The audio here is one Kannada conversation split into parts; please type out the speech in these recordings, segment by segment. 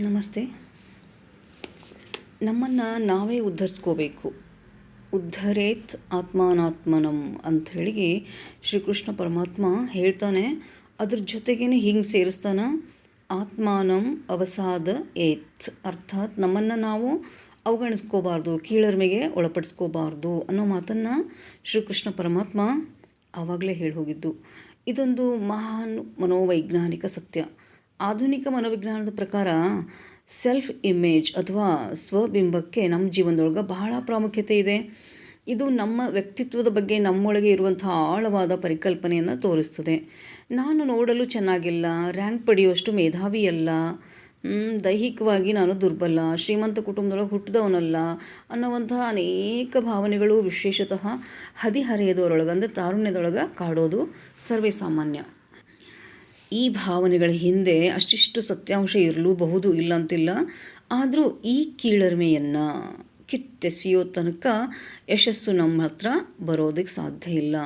ನಮಸ್ತೆ. ನಮ್ಮನ್ನು ನಾವೇ ಉದ್ಧರಿಸ್ಕೋಬೇಕು. ಉದ್ಧರೇತ್ ಆತ್ಮಾನಾತ್ಮನಂ ಅಂಥೇಳಿ ಶ್ರೀಕೃಷ್ಣ ಪರಮಾತ್ಮ ಹೇಳ್ತಾನೆ. ಅದ್ರ ಜೊತೆಗೇನೆ ಹಿಂಗೆ ಸೇರಿಸ್ತಾನೆ? ಆತ್ಮಾನಂ ಅವಸಾದ ಏತ್. ಅರ್ಥಾತ್ ನಮ್ಮನ್ನು ನಾವು ಅವಗಣಿಸ್ಕೋಬಾರ್ದು, ಕೀಳರ್ಮೆಗೆ ಒಳಪಡಿಸ್ಕೋಬಾರ್ದು ಅನ್ನೋ ಮಾತನ್ನು ಶ್ರೀಕೃಷ್ಣ ಪರಮಾತ್ಮ ಆವಾಗಲೇ ಹೇಳಿ ಹೋಗಿದ್ದು ಇದೊಂದು ಮಹಾನ್ ಮನೋವೈಜ್ಞಾನಿಕ ಸತ್ಯ. ಆಧುನಿಕ ಮನೋವಿಜ್ಞಾನದ ಪ್ರಕಾರ ಸೆಲ್ಫ್ ಇಮೇಜ್ ಅಥವಾ ಸ್ವಬಿಂಬಕ್ಕೆ ನಮ್ಮ ಜೀವನದೊಳಗೆ ಬಹಳ ಪ್ರಾಮುಖ್ಯತೆ ಇದೆ. ಇದು ನಮ್ಮ ವ್ಯಕ್ತಿತ್ವದ ಬಗ್ಗೆ ನಮ್ಮೊಳಗೆ ಇರುವಂಥ ಆಳವಾದ ಪರಿಕಲ್ಪನೆಯನ್ನು ತೋರಿಸ್ತದೆ. ನಾನು ನೋಡಲು ಚೆನ್ನಾಗಿಲ್ಲ ರ್ಯಾಂಕ್ ಪಡೆಯುವಷ್ಟು ಮೇಧಾವಿ ಅಲ್ಲ ದೈಹಿಕವಾಗಿ ನಾನು ದುರ್ಬಲ, ಶ್ರೀಮಂತ ಕುಟುಂಬದೊಳಗೆ ಹುಟ್ಟಿದವನಲ್ಲ ಅನ್ನುವಂತಹ ಅನೇಕ ಭಾವನೆಗಳು ವಿಶೇಷತಃ ಹದಿಹರೆಯದವರೊಳಗೆ, ಅಂದರೆ ತಾರುಣ್ಯದೊಳಗೆ ಕಾಡೋದು ಸರ್ವೇ ಸಾಮಾನ್ಯ. ಈ ಭಾವನೆಗಳ ಹಿಂದೆ ಅಷ್ಟಿಷ್ಟು ಸತ್ಯಾಂಶ ಇರಲೂಬಹುದು ಇಲ್ಲ ಅಂತಿಲ್ಲ ಆದರೂ ಈ ಕೀಳರಿಮೆಯನ್ನು ಕಿತ್ತೆಸೆಯೋ ತನಕ ಯಶಸ್ಸು ನಮ್ಮ ಹತ್ರ ಬರೋದಕ್ಕೆ ಸಾಧ್ಯ ಇಲ್ಲ.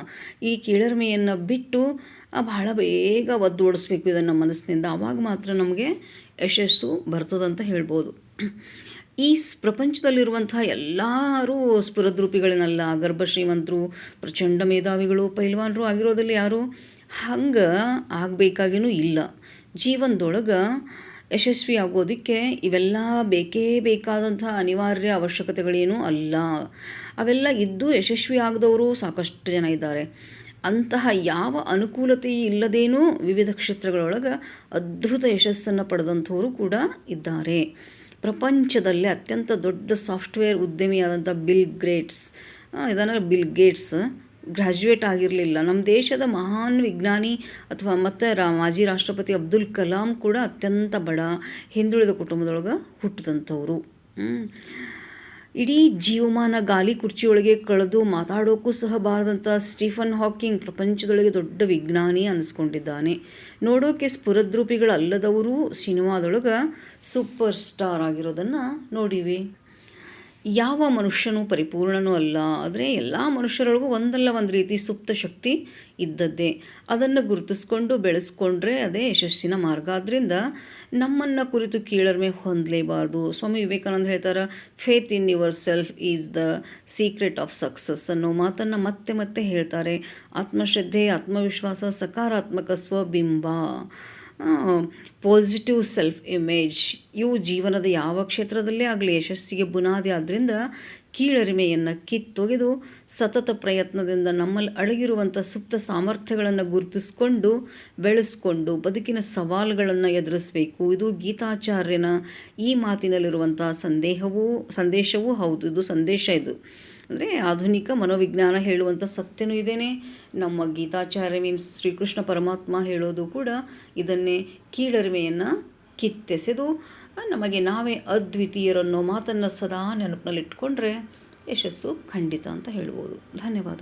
ಈ ಕೀಳರಿಮೆಯನ್ನು ಬಿಟ್ಟು ಬಹಳ ಬೇಗ ಒದ್ದೋಡಿಸ್ಬೇಕು ಇದನ್ನು ಮನಸ್ಸಿನಿಂದ. ಆವಾಗ ಮಾತ್ರ ನಮಗೆ ಯಶಸ್ಸು ಬರ್ತದಂತ ಹೇಳ್ಬೋದು. ಈ ಪ್ರಪಂಚದಲ್ಲಿರುವಂತಹ ಎಲ್ಲರೂ ಸ್ಫುರದ್ರೂಪಿಗಳನ್ನಲ್ಲ, ಗರ್ಭಶ್ರೀಮಂತರು, ಪ್ರಚಂಡ ಮೇಧಾವಿಗಳು, ಪೈಲ್ವಾನರು ಆಗಿರೋದಲ್ಲಿ ಯಾರು? ಹಂಗೆ ಆಗಬೇಕಾಗಿನೂ ಇಲ್ಲ. ಜೀವನದೊಳಗೆ ಯಶಸ್ವಿ ಆಗೋದಕ್ಕೆ ಇವೆಲ್ಲ ಬೇಕೇ ಬೇಕಾದಂಥ ಅನಿವಾರ್ಯ ಅವಶ್ಯಕತೆಗಳೇನೂ ಅಲ್ಲ. ಅವೆಲ್ಲ ಇದ್ದು ಯಶಸ್ವಿ ಆಗದವರು ಸಾಕಷ್ಟು ಜನ ಇದ್ದಾರೆ. ಅಂತಹ ಯಾವ ಅನುಕೂಲತೆ ಇಲ್ಲದೇನೂ ವಿವಿಧ ಕ್ಷೇತ್ರಗಳೊಳಗೆ ಅದ್ಭುತ ಯಶಸ್ಸನ್ನು ಪಡೆದಂಥವರು ಕೂಡ ಇದ್ದಾರೆ. ಪ್ರಪಂಚದಲ್ಲೇ ಅತ್ಯಂತ ದೊಡ್ಡ ಸಾಫ್ಟ್ವೇರ್ ಉದ್ಯಮಿಯಾದಂಥ ಬಿಲ್ ಗ್ರೇಟ್ಸ್ ಇದನ್ನು ಬಿಲ್ ಗೇಟ್ಸ್ ಗ್ರ್ಯಾಜುಯೇಟ್ ಆಗಿರಲಿಲ್ಲ. ನಮ್ಮ ದೇಶದ ಮಹಾನ್ ವಿಜ್ಞಾನಿ ಅಥವಾ ಮತ್ತು ರಾ, ಮಾಜಿ ರಾಷ್ಟ್ರಪತಿ ಅಬ್ದುಲ್ ಕಲಾಂ ಕೂಡ ಅತ್ಯಂತ ಬಡ ಹಿಂದುಳಿದ ಕುಟುಂಬದೊಳಗೆ ಹುಟ್ಟಿದಂಥವ್ರು. ಇಡೀ ಜೀವಮಾನ ಗಾಲಿ ಕುರ್ಚಿಯೊಳಗೆ ಕಳೆದು ಮಾತಾಡೋಕ್ಕೂ ಸಹ ಬಾರದಂಥ ಸ್ಟೀಫನ್ ಹಾಕಿಂಗ್ ಪ್ರಪಂಚದೊಳಗೆ ದೊಡ್ಡ ವಿಜ್ಞಾನಿ ಅನ್ನಿಸ್ಕೊಂಡಿದ್ದಾನೆ ನೋಡೋಕೆ ಸ್ಫುರದ್ರೂಪಿಗಳಲ್ಲದವರು ಸಿನಿಮಾದೊಳಗೆ ಸೂಪರ್ ಸ್ಟಾರ್ ಆಗಿರೋದನ್ನು ನೋಡಿವಿ. ಯಾವ ಮನುಷ್ಯನೂ ಪರಿಪೂರ್ಣನೂ ಅಲ್ಲ, ಆದರೆ ಎಲ್ಲ ಮನುಷ್ಯರೊಳಗೂ ಒಂದಲ್ಲ ಒಂದು ರೀತಿ ಸುಪ್ತ ಶಕ್ತಿ ಇದ್ದದ್ದೇ. ಅದನ್ನು ಗುರುತಿಸ್ಕೊಂಡು ಬೆಳೆಸ್ಕೊಂಡ್ರೆ ಅದೇ ಯಶಸ್ಸಿನ ಮಾರ್ಗ. ಆದ್ದರಿಂದ ನಮ್ಮನ್ನು ಕುರಿತು ಕೀಳರ್ಮೆ ಹೊಂದಲೇಬಾರ್ದು. ಸ್ವಾಮಿ ವಿವೇಕಾನಂದ ಹೇಳ್ತಾರೆ faith in yourself is the secret of success ಅನ್ನೋ ಮಾತನ್ನು ಮತ್ತೆ ಮತ್ತೆ ಹೇಳ್ತಾರೆ. ಆತ್ಮಶ್ರದ್ಧೆ, ಆತ್ಮವಿಶ್ವಾಸ, ಸಕಾರಾತ್ಮಕ ಸ್ವಬಿಂಬ. ಪಾಸಿಟಿವ್ ಸೆಲ್ಫ್ ಇಮೇಜ್ ಇವು ಜೀವನದ ಯಾವ ಕ್ಷೇತ್ರದಲ್ಲೇ ಆಗಲಿ ಯಶಸ್ಸಿಗೆ ಬುನಾದಿ ಆದ್ದರಿಂದ ಕೀಳರಿಮೆಯನ್ನು ಕಿತ್ತೊಗೆದು ಸತತ ಪ್ರಯತ್ನದಿಂದ ನಮ್ಮಲ್ಲಿ ಅಡಗಿರುವಂಥ ಸುಪ್ತ ಸಾಮರ್ಥ್ಯಗಳನ್ನು ಗುರುತಿಸ್ಕೊಂಡು, ಬೆಳೆಸ್ಕೊಂಡು, ಬದುಕಿನ ಸವಾಲುಗಳನ್ನು ಎದುರಿಸಬೇಕು. ಇದು ಗೀತಾಚಾರ್ಯನ ಈ ಮಾತಿನಲ್ಲಿರುವಂಥ ಸಂದೇಹವೂ, ಸಂದೇಶವೂ ಹೌದು. ಇದು ಸಂದೇಶ ಇದು. ಅಂದರೆ ಆಧುನಿಕ ಮನೋವಿಜ್ಞಾನ ಹೇಳುವಂಥ ಸತ್ಯನೂ ಇದೇನೆ. ನಮ್ಮ ಗೀತಾಚಾರ್ಯ ಮೀನ್ಸ್ ಶ್ರೀಕೃಷ್ಣ ಪರಮಾತ್ಮ ಹೇಳೋದು ಕೂಡ ಇದನ್ನೇ ಕೀಳರಿಮೆಯನ್ನು ಕಿತ್ತೆಸೆದು ನಮಗೆ ನಾವೇ ಅದ್ವಿತೀಯರನ್ನೋ ಮಾತನ್ನು ಸದಾ ನೆನಪಿನಲ್ಲಿಟ್ಕೊಂಡ್ರೆ ಯಶಸ್ಸು ಖಂಡಿತ ಅಂತ ಹೇಳ್ಬೋದು. ಧನ್ಯವಾದ.